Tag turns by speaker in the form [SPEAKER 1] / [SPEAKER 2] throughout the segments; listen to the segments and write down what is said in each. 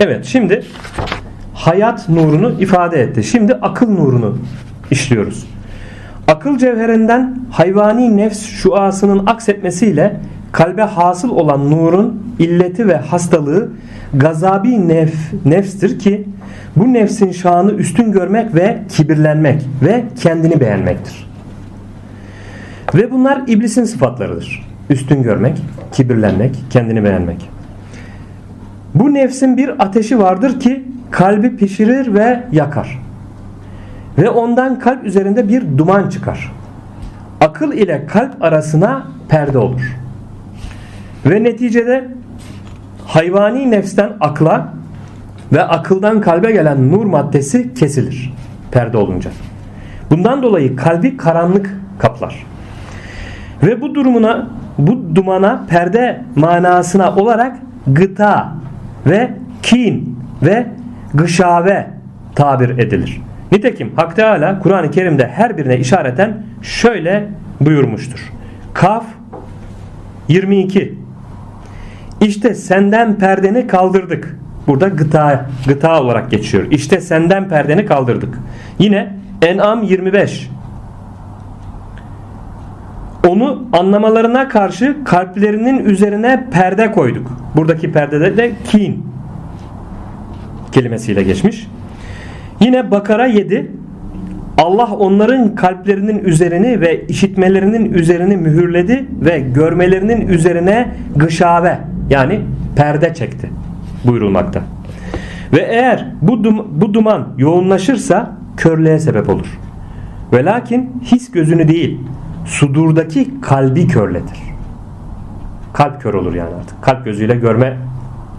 [SPEAKER 1] Evet şimdi hayat nurunu ifade etti. Şimdi akıl nurunu işliyoruz. Akıl cevherinden hayvani nefs şuasının aksetmesiyle kalbe hasıl olan nurun illeti ve hastalığı gazabi nef, nefstir ki bu nefsin şanı üstün görmek ve kibirlenmek ve kendini beğenmektir. Ve bunlar iblisin sıfatlarıdır. Üstün görmek, kibirlenmek, kendini beğenmek. Bu nefsin bir ateşi vardır ki kalbi pişirir ve yakar. Ve ondan kalp üzerinde bir duman çıkar. Akıl ile kalp arasına perde olur. Ve neticede hayvani nefsten akla ve akıldan kalbe gelen nur maddesi kesilir perde olunca. Bundan dolayı kalbi karanlık kaplar. Ve bu durumuna bu dumana perde manasına olarak gıta ve kin ve gışave tabir edilir. Nitekim Hak Teala Kur'an-ı Kerim'de her birine işareten şöyle buyurmuştur. Kaf 22 İşte senden perdeni kaldırdık. Burada gıta, gıta olarak geçiyor. İşte senden perdeni kaldırdık. Yine En'am 25 onu anlamalarına karşı kalplerinin üzerine perde koyduk. Buradaki perdede de kin kelimesiyle geçmiş. Yine Bakara 7 Allah onların kalplerinin üzerini ve işitmelerinin üzerini mühürledi ve görmelerinin üzerine gışave yani perde çekti buyurulmakta. Ve eğer bu, dum- bu duman yoğunlaşırsa körlüğe sebep olur. Ve lakin his gözünü değil sudurdaki kalbi körletir. Kalp kör olur yani artık. Kalp gözüyle görme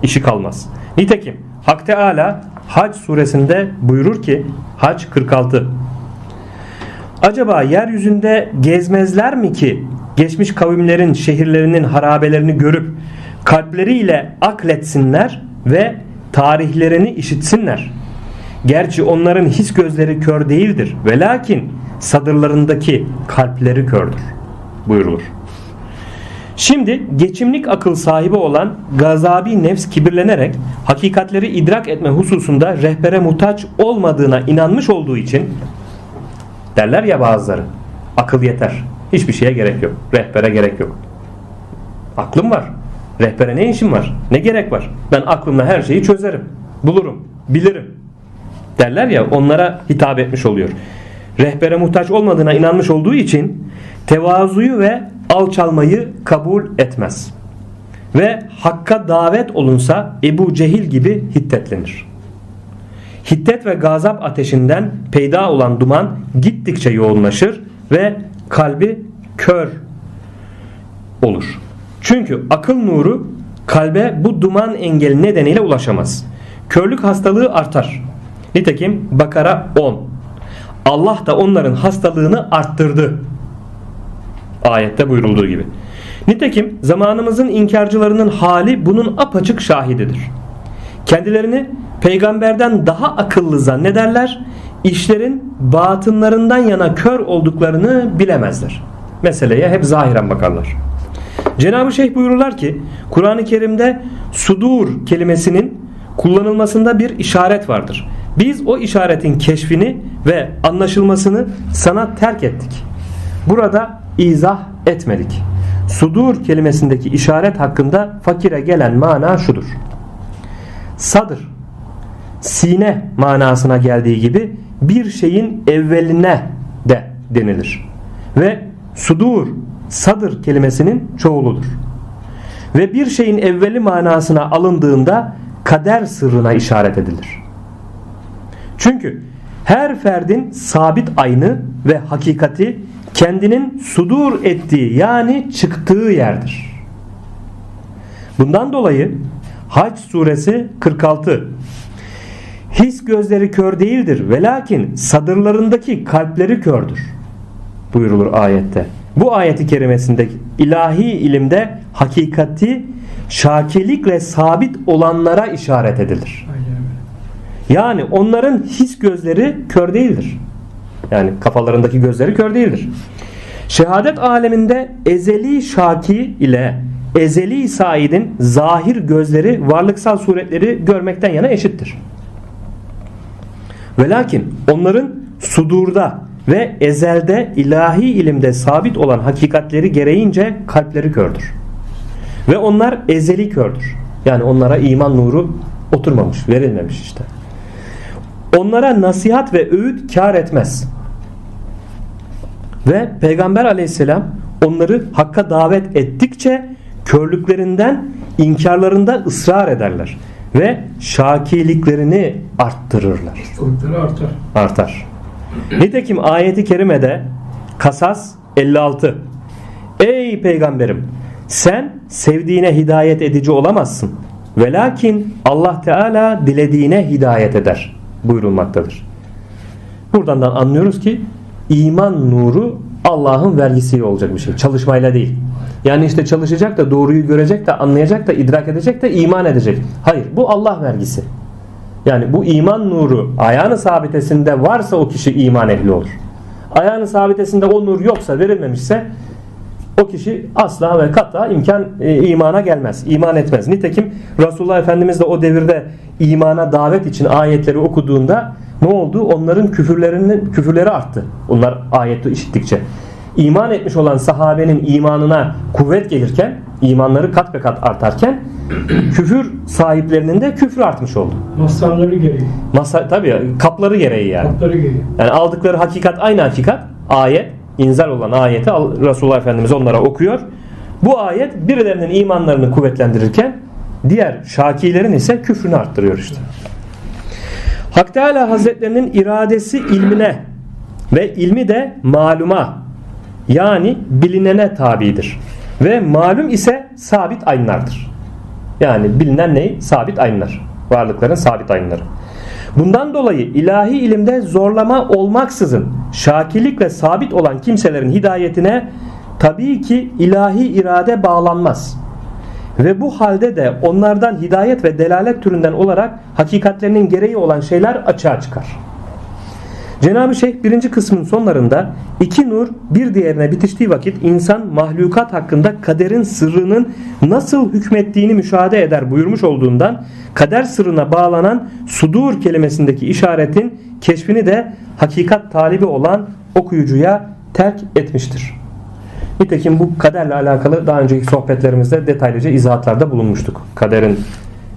[SPEAKER 1] işi kalmaz. Nitekim Hak Teala Hac suresinde buyurur ki Hac 46 Acaba yeryüzünde gezmezler mi ki geçmiş kavimlerin şehirlerinin harabelerini görüp kalpleriyle akletsinler ve tarihlerini işitsinler. Gerçi onların his gözleri kör değildir ve lakin sadırlarındaki kalpleri kördür buyurulur. Şimdi geçimlik akıl sahibi olan gazabi nefs kibirlenerek hakikatleri idrak etme hususunda rehbere muhtaç olmadığına inanmış olduğu için derler ya bazıları akıl yeter. Hiçbir şeye gerek yok. Rehbere gerek yok. Aklım var. Rehbere ne işim var? Ne gerek var? Ben aklımla her şeyi çözerim. Bulurum. Bilirim. Derler ya onlara hitap etmiş oluyor. Rehbere muhtaç olmadığına inanmış olduğu için tevazuyu ve alçalmayı kabul etmez. Ve hakka davet olunsa Ebu Cehil gibi hiddetlenir. Hiddet ve gazap ateşinden peyda olan duman gittikçe yoğunlaşır ve kalbi kör olur. Çünkü akıl nuru kalbe bu duman engeli nedeniyle ulaşamaz. Körlük hastalığı artar. Nitekim Bakara 10. Allah da onların hastalığını arttırdı. Ayette buyurulduğu gibi. Nitekim zamanımızın inkarcılarının hali bunun apaçık şahididir. Kendilerini peygamberden daha akıllı zannederler, işlerin batınlarından yana kör olduklarını bilemezler. Meseleye hep zahiren bakarlar. Cenab-ı Şeyh buyururlar ki Kur'an-ı Kerim'de sudur kelimesinin kullanılmasında bir işaret vardır. Biz o işaretin keşfini ve anlaşılmasını sana terk ettik. Burada izah etmedik. Sudur kelimesindeki işaret hakkında fakire gelen mana şudur. Sadır, sine manasına geldiği gibi bir şeyin evveline de denilir. Ve sudur, sadır kelimesinin çoğuludur. Ve bir şeyin evveli manasına alındığında kader sırrına işaret edilir. Çünkü her ferdin sabit aynı ve hakikati kendinin sudur ettiği yani çıktığı yerdir. Bundan dolayı Hac suresi 46 His gözleri kör değildir ve lakin sadırlarındaki kalpleri kördür buyurulur ayette. Bu ayeti kerimesinde ilahi ilimde hakikati şakilikle sabit olanlara işaret edilir. Yani onların his gözleri kör değildir. Yani kafalarındaki gözleri kör değildir. Şehadet aleminde ezeli şaki ile ezeli saidin zahir gözleri varlıksal suretleri görmekten yana eşittir. Ve lakin onların sudurda ve ezelde ilahi ilimde sabit olan hakikatleri gereğince kalpleri kördür. Ve onlar ezeli kördür. Yani onlara iman nuru oturmamış, verilmemiş işte. Onlara nasihat ve öğüt kar etmez. Ve Peygamber aleyhisselam onları hakka davet ettikçe körlüklerinden, inkarlarında ısrar ederler. Ve şakiliklerini arttırırlar
[SPEAKER 2] artar.
[SPEAKER 1] artar. Nitekim ayeti kerimede Kasas 56 Ey peygamberim sen sevdiğine hidayet edici olamazsın. Ve lakin Allah Teala dilediğine hidayet eder buyurulmaktadır. Buradan da anlıyoruz ki iman nuru Allah'ın vergisiyle olacak bir şey. Çalışmayla değil. Yani işte çalışacak da doğruyu görecek de anlayacak da idrak edecek de iman edecek. Hayır bu Allah vergisi. Yani bu iman nuru ayağını sabitesinde varsa o kişi iman ehli olur. Ayağını sabitesinde o nur yoksa verilmemişse o kişi asla ve kata imkan e, imana gelmez. iman etmez. Nitekim Resulullah Efendimiz de o devirde imana davet için ayetleri okuduğunda ne oldu? Onların küfürlerinin küfürleri arttı. Onlar ayeti işittikçe. İman etmiş olan sahabenin imanına kuvvet gelirken, imanları kat be kat artarken küfür sahiplerinin de küfrü artmış oldu.
[SPEAKER 2] Mastarları gereği.
[SPEAKER 1] Masa tabii kapları gereği yani.
[SPEAKER 2] Kapları gereği.
[SPEAKER 1] Yani aldıkları hakikat aynı hakikat. Ayet, inzal olan ayeti Resulullah Efendimiz onlara okuyor. Bu ayet birilerinin imanlarını kuvvetlendirirken diğer şakilerin ise küfrünü arttırıyor işte. Hak Teala Hazretlerinin iradesi ilmine ve ilmi de maluma yani bilinene tabidir. Ve malum ise sabit aynlardır. Yani bilinen ne? Sabit aynlar. Varlıkların sabit aynları. Bundan dolayı ilahi ilimde zorlama olmaksızın şakilikle sabit olan kimselerin hidayetine tabii ki ilahi irade bağlanmaz. Ve bu halde de onlardan hidayet ve delalet türünden olarak hakikatlerinin gereği olan şeyler açığa çıkar. Cenab-ı Şeyh birinci kısmın sonlarında iki nur bir diğerine bitiştiği vakit insan mahlukat hakkında kaderin sırrının nasıl hükmettiğini müşahede eder buyurmuş olduğundan kader sırrına bağlanan sudur kelimesindeki işaretin keşfini de hakikat talibi olan okuyucuya terk etmiştir. Nitekim bu kaderle alakalı daha önceki sohbetlerimizde detaylıca izahatlarda bulunmuştuk. Kaderin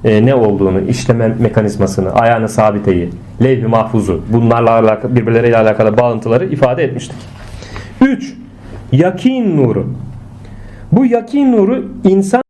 [SPEAKER 1] e, ne olduğunu, işleme mekanizmasını, ayağını sabiteyi, levh-i mahfuzu bunlarla alakalı, birbirleriyle alakalı bağıntıları ifade etmiştik. 3. Yakin nuru. Bu yakin nuru insan